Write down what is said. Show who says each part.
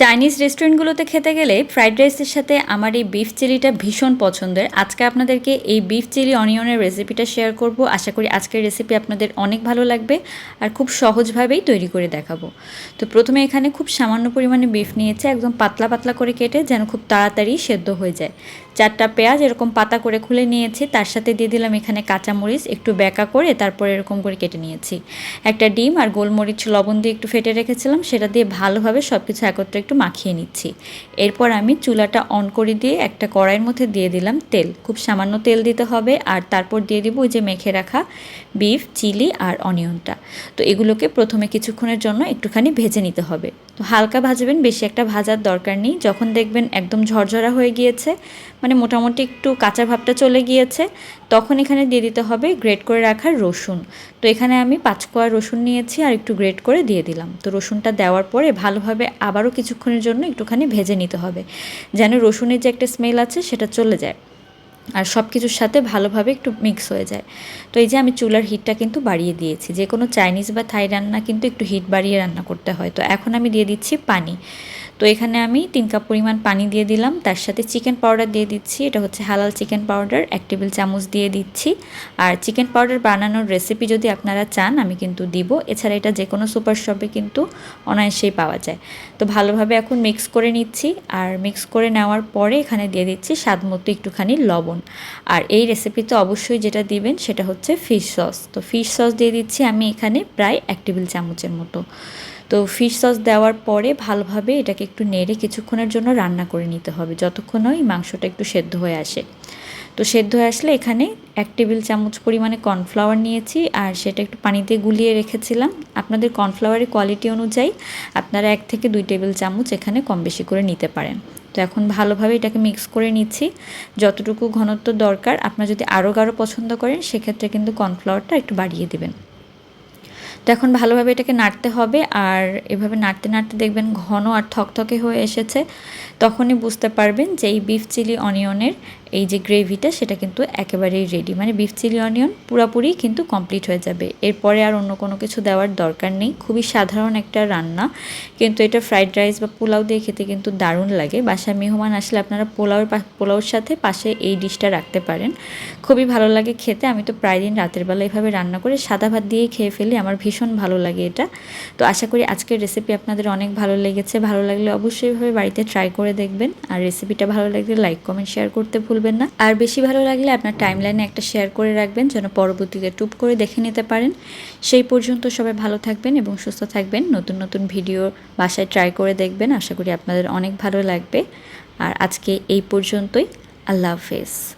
Speaker 1: Chinese রেস্টুরেন্টগুলোতে খেতে গেলে fried রাইসের সাথে আমার এই বিফ চিলিটা ভীষণ পছন্দের। আজকে আপনাদেরকে এই বিফ চিলি অনিয়নের রেসিপিটা শেয়ার করব। আশা করি আজকের রেসিপি আপনাদের অনেক ভালো লাগবে আর খুব সহজভাবেই তৈরি করে দেখাবো। তো প্রথমে এখানে খুব সামান্য পরিমাণে বিফ নিয়েছে, একদম পাতলা পাতলা করে কেটে যেন খুব তাড়াতাড়ি সেদ্ধ হয়ে যায়। চারটা পেঁয়াজ এরকম পাতা করে খুলে নিয়েছি, তার সাথে দিয়ে দিলাম এখানে কাঁচামরিচ, একটু ব্যাকা করে তারপর এরকম করে কেটে নিয়েছি। একটা ডিম আর গোলমরিচ লবণ দিয়ে একটু ফেটে রেখেছিলাম, সেটা দিয়ে ভালোভাবে সব কিছু একত্রে একটু মাখিয়ে নিচ্ছি। এরপর আমি চুলাটা অন করে দিয়ে একটা কড়াইয়ের মধ্যে দিয়ে দিলাম তেল। খুব সামান্য তেল দিতে হবে আর তারপর দিয়ে দিব ওই যে মেখে রাখা বিফ, চিলি আর অনিয়নটা। তো এগুলোকে প্রথমে কিছুক্ষণের জন্য একটুখানি ভেজে নিতে হবে। তো হালকা ভাজবেন, বেশি একটা ভাজার দরকার নেই। যখন দেখবেন একদম ঝরঝরা হয়ে গিয়েছে মানে মোটামুটি একটু কাঁচা ভাবটা চলে গিয়েছে। তখন এখানে দিয়ে দিতে হবে গ্রেট করে রাখার রসুন। তো এখানে আমি পাঁচ কোয়া রসুন নিয়েছি আর একটু গ্রেট করে দিয়ে দিলাম। তো রসুনটা দেওয়ার পরে ভালোভাবে আবারও কিছুক্ষণের জন্য একটুখানি ভেজে নিতে হবে। যেন রসুনের যে একটা স্মেল আছে সেটা চলে যায়। আর সব কিছুর সাথে ভালোভাবে একটু মিক্স হয়ে যায়। তো এই যে আমি চুলার হিটটা কিন্তু বাড়িয়ে দিয়েছি। যে কোনো চাইনিজ বা থাই রান্না কিন্তু একটু হিট বাড়িয়ে রান্না করতে হয়। তো এখন আমি দিয়ে দিচ্ছি পানি। তো এখানে আমি তিন কাপ পরিমাণ পানি দিয়ে দিলাম। তার সাথে চিকেন পাউডার দিয়ে দিচ্ছি। এটা হচ্ছে হালাল চিকেন পাউডার। এক টেবিল চামচ দিয়ে দিচ্ছি। আর চিকেন পাউডার বানানোর রেসিপি যদি আপনারা চান, আমি কিন্তু দিব। এছাড়া এটা যে কোনো সুপার শপে কিন্তু অনায়াসেই পাওয়া যায়। তো ভালোভাবে এখন মিক্স করে নিচ্ছি। আর মিক্স করে নেওয়ার পরে এখানে দিয়ে দিচ্ছি স্বাদ মতো একটুখানি লবণ। আর এই রেসিপিতে অবশ্যই যেটা দিবেন, সেটা হচ্ছে ফিশ সস তো ফিশ সস দিয়ে দিচ্ছি আমি এখানে প্রায় এক টেবিল চামচের মতো। তো ফিশ সস দেওয়ার পরে ভালোভাবে এটাকে একটু নেড়ে কিছুক্ষণের জন্য রান্না করে নিতে হবে। যতক্ষণ ওই মাংসটা একটু সেদ্ধ হয়ে আসে। তো সেদ্ধ হয়ে আসলে এখানে এক টেবিল চামচ পরিমাণে কর্নফ্লাওয়ার নিয়েছি আর সেটা একটু পানিতে গুলিয়ে রেখেছিলাম। আপনাদের কর্নফ্লাওয়ারের কোয়ালিটি অনুযায়ী আপনারা এক থেকে দুই টেবিল চামচ এখানে কম বেশি করে নিতে পারেন। তো এখন ভালোভাবে এটাকে মিক্স করে নিচ্ছি। যতটুকু ঘনত্ব দরকার, আপনারা যদি আরও গাঢ় পছন্দ করেন, সেক্ষেত্রে কিন্তু কর্নফ্লাওয়ারটা একটু বাড়িয়ে দেবেন। তো এখন ভালোভাবে এটাকে নাড়তে হবে আর এভাবে নাড়তে নাড়তে দেখবেন ঘন আর থকথকে হয়ে এসেছে, তখনই বুঝতে পারবেন যে এই বিফ চিলি অনিয়নের এই যে গ্রেভিটা, সেটা কিন্তু একেবারেই রেডি মানে বিফ চিলি অনিয়ন পুরাপুরি কিন্তু কমপ্লিট হয়ে যাবে। এরপরে আর অন্য কোনো কিছু দেওয়ার দরকার নেই। খুবই সাধারণ একটা রান্না। কিন্তু এটা ফ্রাইড রাইস বা পোলাও দিয়ে খেতে কিন্তু দারুণ লাগে। বাসায় মেহমান আসলে আপনারা পোলাওর পোলাওর সাথে পাশে এই ডিশটা রাখতে পারেন। খুবই ভালো লাগে খেতে। আমি তো প্রায় দিন রাতের বেলা এভাবে রান্না করে সাদা ভাত দিয়েই খেয়ে ফেলি। আমার ভীষণ ভালো লাগে এটা। তো আশা করি আজকের রেসিপি আপনাদের অনেক ভালো লেগেছে। ভালো লাগলে অবশ্যই ভাবে বাড়িতে ট্রাই করে দেখবেন। আর রেসিপিটা ভালো লাগলে লাইক কমেন্ট শেয়ার করতে ভুলবেন না। আর বেশি ভালো লাগলে আপনার টাইম লাইনে একটা শেয়ার করে রাখবেন, যেন পরবর্তীতে টুপ করে দেখে নিতে পারেন। সেই পর্যন্ত সবাই ভালো থাকবেন এবং সুস্থ থাকবেন। নতুন নতুন ভিডিও বাসায় ট্রাই করে দেখবেন। আশা করি আপনাদের অনেক ভালো লাগবে। আর আজকে এই পর্যন্তই। আল্লাহ হাফেজ।